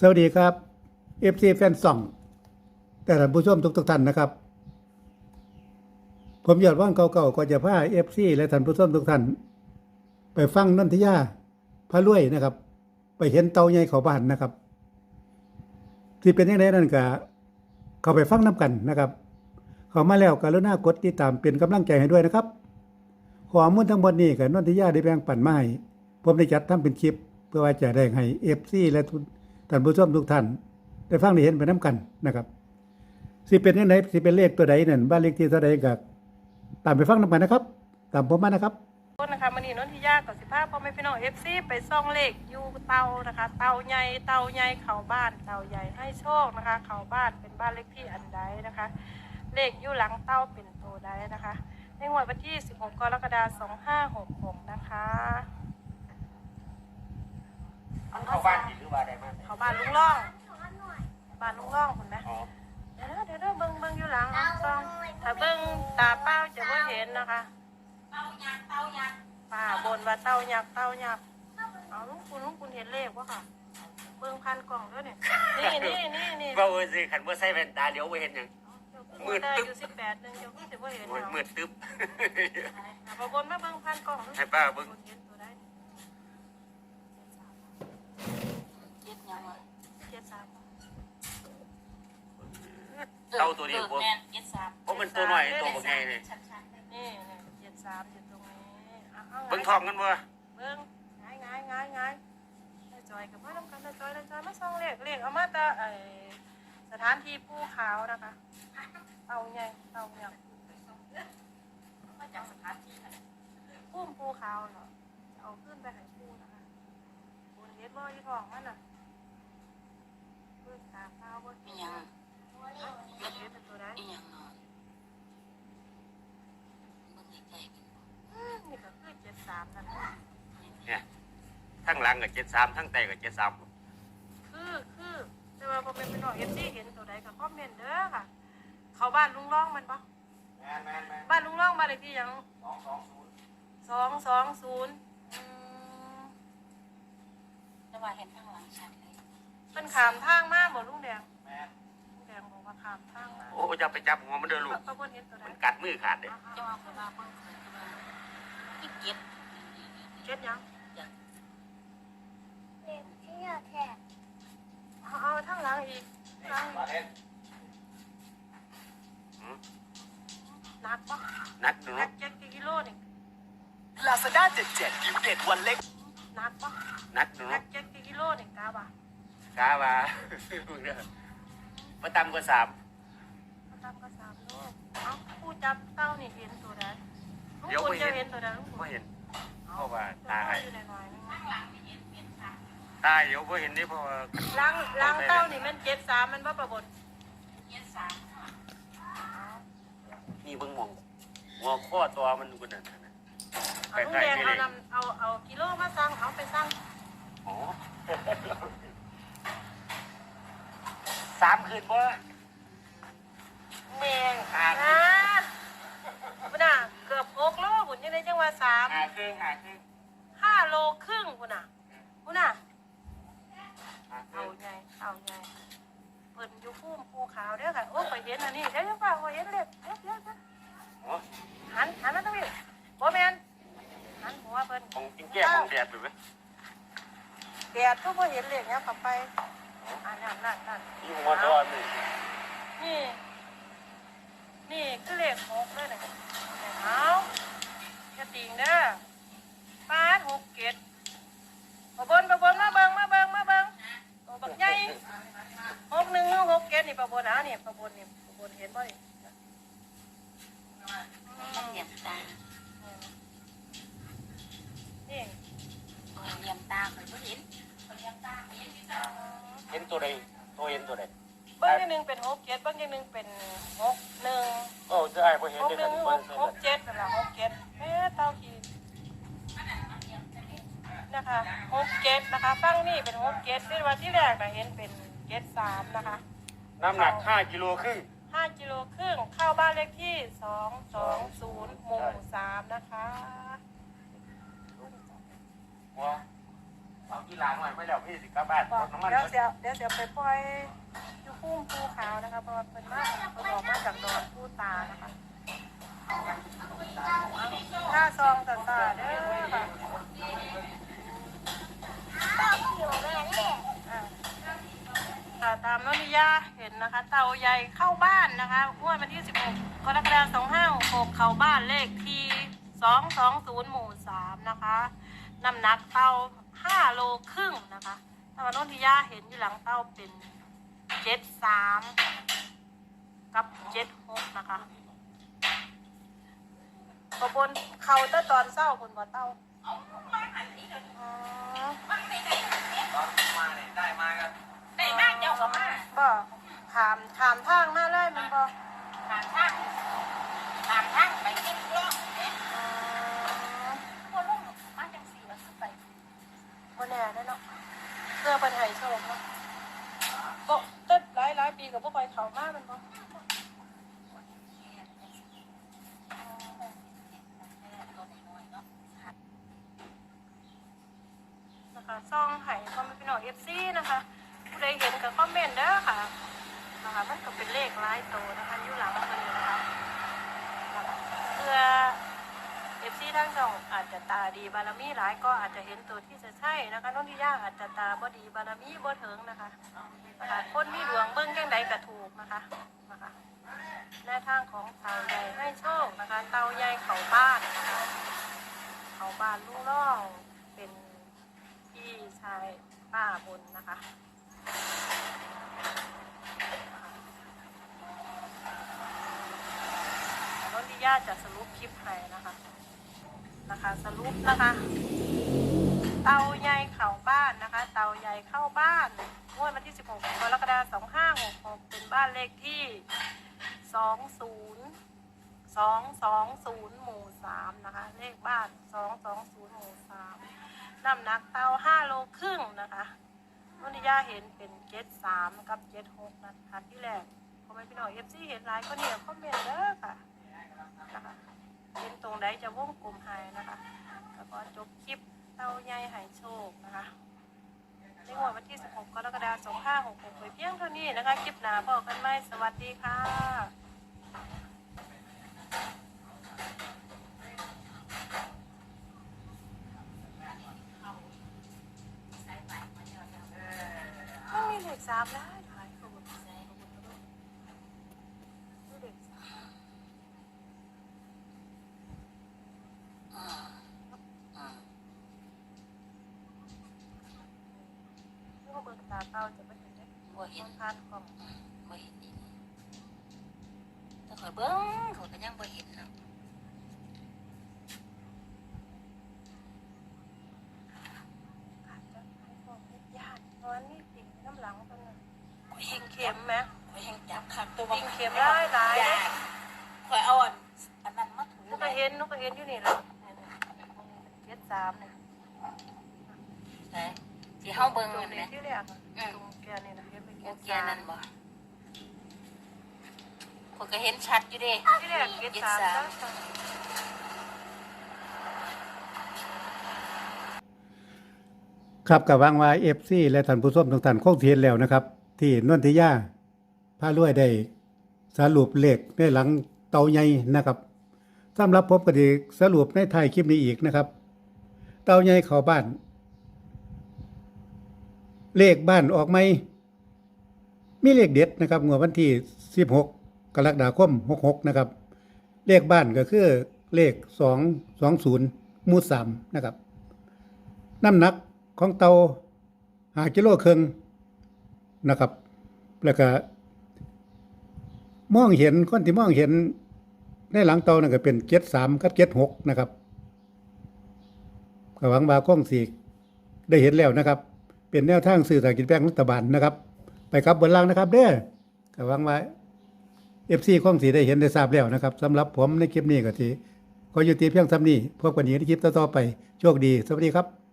สวัสดีครับ FC แฟนส่อง แต่ท่านผู้ชมทุกทุกๆท่านนะครับ ผมยอดว่างเก่าๆก็จะพา FC และท่านผู้ชมทุกท่าน ไปฟังนนทยาพระรวยนะครับ ไปเห็นเตาใหญ่เขาบ้านนะครับ ที่เป็นยังไงนั่นก็เข้าไปฟังน้กันนะครับ เข้ามาแล้วกรุณากดติดตามเป็นกำลังใจให้ด้วยนะครับข้อมูลทั้งหมดนี้ก็นนทยาได้แบ่งปันมาให้ผมได้จัดทำเป็นคลิป เพื่อว่าจะได้ให้ FC และทุก ท่านผู้ชมทุกท่านได้ฟังได้เห็นไปน้กันนะครับสิเป็นยังไงสิเป็นเลขตัวใดนั่นบ้านเลขที่เท่าใดก็ตามไปฟังน้กันนะครับ ตามผมมานะครับต้นนะคะมันนี่นนทิยากับสิภาพพ่อแม่พี่น้องเอฟซีไปซ่องเลขยูเตานะคะ เตาใหญ่เตาใหญ่เขาบ้านเตาใหญ่ให้โชคนะคะ เขาบ้านเป็นบ้านเลขที่อันใดนะคะ เลขยูหลังเตาเป็นตัวใดนะคะในงวดวันที่ 16 กรกฎาคม 2566 นะคะ มันเข้าบ้านผิดหรือว่าอะไรมากเขาบ้านลุงล่องบ้านลุงล่องคุณนะอ๋อเดี๋ยวนะเดี๋ยวนะเบิ้งเบิ้งอยู่หลังซองถ้าเบิ้งตาเป้าจะไม่เห็นนะคะเต้ายักษ์เต้ายักษ์ป้าบนว่าเต้ายักษ์เต้ายักษ์เอาลุงคุณลุงคุณเห็นเลขวะค่ะ เบิ้งพันกล่องด้วยเนี่ยนี่นี่นี่นี่ว่าเออสิขันว่าใส่แว่นตาเดี๋ยวไปเห็นหยังมืดได้ตึ๊บอยู่สิบแปดหนึ่งเดี๋ยวพี่จะว่าเห็นโอ้ยเอามืดตึ๊บพอบนมาเบิ้งพันกล่องด้วยให้ป้าเบิ่ง คนเห็นตัวได้ เจ็ดยังวะเจ็ดสามเต้าตัวนี้ออผม แม่นเจ็ดสามเพราะมันตัวหน่อยตัวบางไงเลยชัดๆเลยนี่นี่เจ็ดสามอยู่ตรงนี้เอาเอาเบิ่งทองกันบ่เบิ้งง่ายง่ายง่ายง่ายได้จอยกับพ่อทำกันได้จอยได้จอยมาส่องเลขเลขเอามาแต่ไอสถานที่ภูเขานะคะเตาใหญ่เตาใหญ่มาจากสถานที่ไหนพุ่มภูเขาเหรอจะเอาขึ้นไปให้ภูนะคะบนเฮ็ดบ่อยี่ทองมันน่ะเพื่ อตาเปล่าบ่เป็นยังเฮ็ดเป็นตัวได้เป็นยังเนาะเบิ่งใกล้ๆกันอืมนี่ก็คือเจ็ดสามนั่นแหละเนี่ยทั้งหลังกับเจ็ดสามทั้งไตกับเจ็ดสามคือคือแต่ว่าพอเป็นพี่น้องเอฟซีเห็นตัวใดก็คอมเมนต์เด้อค่ะ เขาบ้านลุงร่องมันปะแม่นแม่นแม่นบ้านลุงร่องบ้านเลขที่หยังสองสองศูนย์สองสองศูนย์อืมแต่ว่าเห็นข้างหลังชัดเลย เป็นขามทางมากบ่ลุงแดงแม่นลุงแดงบอกว่าขามทางมากโอ้จะไปจับหัวมันเด้อลูก เขาบ่เห็นตัวใดมันกัดมือขาดเด้อ่าจะว่าคนว่าเบิ่งเคยว่าที่เก็บๆเจ็ดหยังเอาเอาทั้งหลังอีกหลังอีกหนักปะนักดูหนัเนาะกเจ็ดกิโลนี่ลาซาด้า77กิฟเด็ดวันเล็ก หนักปะนักดูหนัเนาะกเจ็ดกิโลนี่กาบะ กาว่ามึงเด้อมาตำกว่าสามตามก็สามโลเอาผู้จับเต้านี่เห็นตัวใดลุงคุณจะเห็นตัวใดลุงคุณไม่เห็น เพราะว่าตาตายอยู่หน่อยๆนึงตาเดี๋ยวไม่เห็นนี่เพราะว่าล้างล้างเต้านี่มันเจ็ดสามมันบ่ประบดเจ็ดสามนี่เบิ่งมองงอข้อตัวมันกูนั่นน่ะเอาลุงแดงเอานำเอาเอากิโลมาสั่งเอาไปสั่งอ๋อ สามคืนบ่แม่งหาอ่าพุ่นน่ะ เกือบหกโลพุ่นยังได้จังหวะสามหาครึ่งหาครึ่งห้าโลครึ่งพุ่นน่ะพุ่นน่ะ หาคเอารึ่งไงเอาไงเปิดอยู่พุ่มภูขาวเด้อค่ะ โอ้ไปเห็นอันนี้เดี๋ยวเดี๋ยวเปล่าไปเห็นเลยเดี๋ยวเดี๋ยวเดี๋ยวอ๋อหันหันมาตรงนี้บ่แมนหันหัวเพิ่นของกินแก้ของแดดไปไหมแดดก็บ่เห็นเลยเนี่ยขับไป อันนั้นนั่นนั่นยิ่งหัวตัวนี่นี่ นี่คือเลขหกเลยเนี่ยเอาจะติงเด้อป้าหกเกตมาบิ่งมาบิ่งมาเบิงมาเบิงมาเบิงตัวบักใหญ่หกหนึ่งหกเกตนี่ประบนอะนี่ประบนนี่ประบนเห็นบ่นี่มันเหลี่ยมตา นี่ เออเหลี่ยมตาเคยบ่เห็นเหลี่ยมตาเห็นที่ตา เห็นตัวใดตัวเห็นตัวใดเบิ้งอย่างหนึ่งเป็นหกเจ็ดเบิ้งอย่างหนึ่งเป็นหกหนึ่งโอ้จะไอ้พอเห็นหกได้หกันึ่นงบ่หกหกเจ็ดนั่นแหละหกเจ็ดเอ๊ะเต้าขีนะคะหกเจ็ดนะคะฟังนี่เป็นหกเจ็ดที่วันที่แรกนะเห็นเป็นเจ็ดสามนะคะ น้ำหนัก5กิโลครึ่งห้ากิโลครึ่งเข้าบ้านเลขที่สองสองศูนย์ หลามนะคะหัวเอากีฬาหน่อยไม่แล้วพี่สิกลับบ้านบอกน้ำมันเดี๋ยวเสียวเดี๋ยวเสียไปปล่อยอยู่พุ่มภูขาวนะคะเพราะว่าเป็นมากเขาบอกมาจากดอนผู้ตานะคะถ้าซองตาตาเด้อค่ะอ่าค่ะตามนนิยาเห็นนะคะ เต่าใหญ่เข้าบ้านนะคะงวดวันที่ 16กรกฎาคม2566เข้าบ้านเลขที่ 220 หมู่ 3 นะคะ น้ำหนักเต่า 5โลครึ่งนะคะถ้าวันนนทิยาเห็นอยู่หลังเต่าเป็น73กับ76นะคะกบนเขาแตะตอนเศร้าบนบ่เต่าอ๋อตอนมาเนี่ยได้มากันได้มากเจ้าก็มาบ่ขามขามทางมาเลยมันบ่ผ่านทางผ่านทางไปกินกล้องเอ๊ะ อ๋อ บ่ลงมาจังสี่ว่าสิไป บ่แน่ได้อเนาะเพื่ อป็นไห้โชคเนาะบ่เต้นหลายหลายปีกับบ่ไปเขามากมันบ่นะคะซ่องไห้พ่อแม่พี่น้องเอฟซีนะคะผู้ใดเห็นก็คอมเมนต์เด้อค่ะนะคะมันก็เป็นเลขหลายโตนะคะอยู่หลังมันนี้นะคะนะคะเพื่อ ฟซีทั้งสองอาจจะตาดีบารมีหลายก็อาจจะเห็นตัวที่จะใช่นะคะน้องที่ยากอาจจะตาบ่ดีบารมีบ่ถึงนะคะนะคะคนมีดวงเบิ้งแก่งใดก็ถูกนะคะนะคะแนวทางของเตาใหญ่ให้โชคนะคะ เตาใหญ่เขาบ้านนะคะเขาบ้านลูกล่องเป็นพี่ชายป้าบนนะคะนรถดิยาจะสรุปคลิปให้นะคะ นะคะสรุปนะคะ เตาใหญ่เข้าบ้านนะคะ เตาใหญ่เข้าบ้านงวดวันที่ 16กรกฎาคม2566เป็นบ้านเลขที่ 20 220 หมู่ 3 นะคะ เลขบ้าน 220 หมู่ 3 น้ำหนักเตาห้าโลครึ่งนะคะนุนิยาเห็นเป็นเจ็ดสามกับเจ็ดหกนะคะที่แรกพอไปพี่น้องเอฟซีเห็นหลายก็เนี่ยคอมเมนต์เด้อค่ะนะคะ เห็นตรงใดจะวงกลมให้นะคะ แล้วก็จบคลิปเตาใหญ่หายโชคนะคะในงวดวันที่ 16 กรกฎาคม 2566ไปเพียงเท่านี้นะคะ คลิปหน้าพบกันไหมสวัสดีค่ะมันมีเลขสามได้ถ่ายตัวใส่มีเลขสามนี่ก็เบิกตาเต้าจะไม่เห็นได้บ่เห็ต้นนทานกล่องบ่เห็นอีกแต่ข่อยเบิ่งข่อยก็ยังบ่เห็นเนาะอาจจะให้พวกญาติเพราะว่านี่ติ่งน้ำหลังเป็นน่ะข่อยติ่เห็งนเข็มไหม ข่อยเห็นจับคักตัวติ่งเข็มได้หลาย ยาข่อยเอาอันอันนั้นมาถูนุกก็เห็นนุกก็เห็นอยู่นี่แหละเจ็ดสามเนี่ยใช่สิเฮาเบิ่งตรงนั่นแหนี้ละที่แรกอะ ตรงแกนี่นะเห็นเป็นโอเจ็ดเคสามนั่นบ่ข่อยก็เห็นชัดอยู่เด้ที่แรกเจ็ดสามจ้ะครับกับวางวายเอฟซีและท่านผู้ชมทุกท่านคงสิเห็นแล้วนะครับ ที่นนทิยาพารวยได้สรุปเลขในหลังเตาใหญ่นะครับสำหรับผมก็ไดีสรุปในท้ายคลิปนี้อีกนะครับ เตาใหญ่เข้าบ้าน เลขบ้านออกไหมมีเลขเด็ดนะครับงวดวันที่ 16 กรกฎาคม 66 นะครับ เลขบ้านก็คือเลข 220 มู่3นะครับ น้ำหนักของเตาหากิโลครึ่งนะครับ แล้วก็ มองเห็นคนที่มองเห็นในหลังเตานั่นก็เป็นเจ็ดสามกับเจ็ดหกนะครับก็หวังว่าคงสีได้เห็นแล้วนะครับ เป็นแนวทางสื่อสารกิจแป้งรัฐบาลนะครับ ไปครับบนล่างนะครับ เด้อก็หวังว่าเอฟซีข้องสีได้เห็นได้ทราบแล้วนะครับสำหรับผมในคลิปนี้ก็ทีขออยู่ตีเพียงซ้ำนี้พบกันอีกในคลิปต่อๆไปโชคดี สวัสดีครับ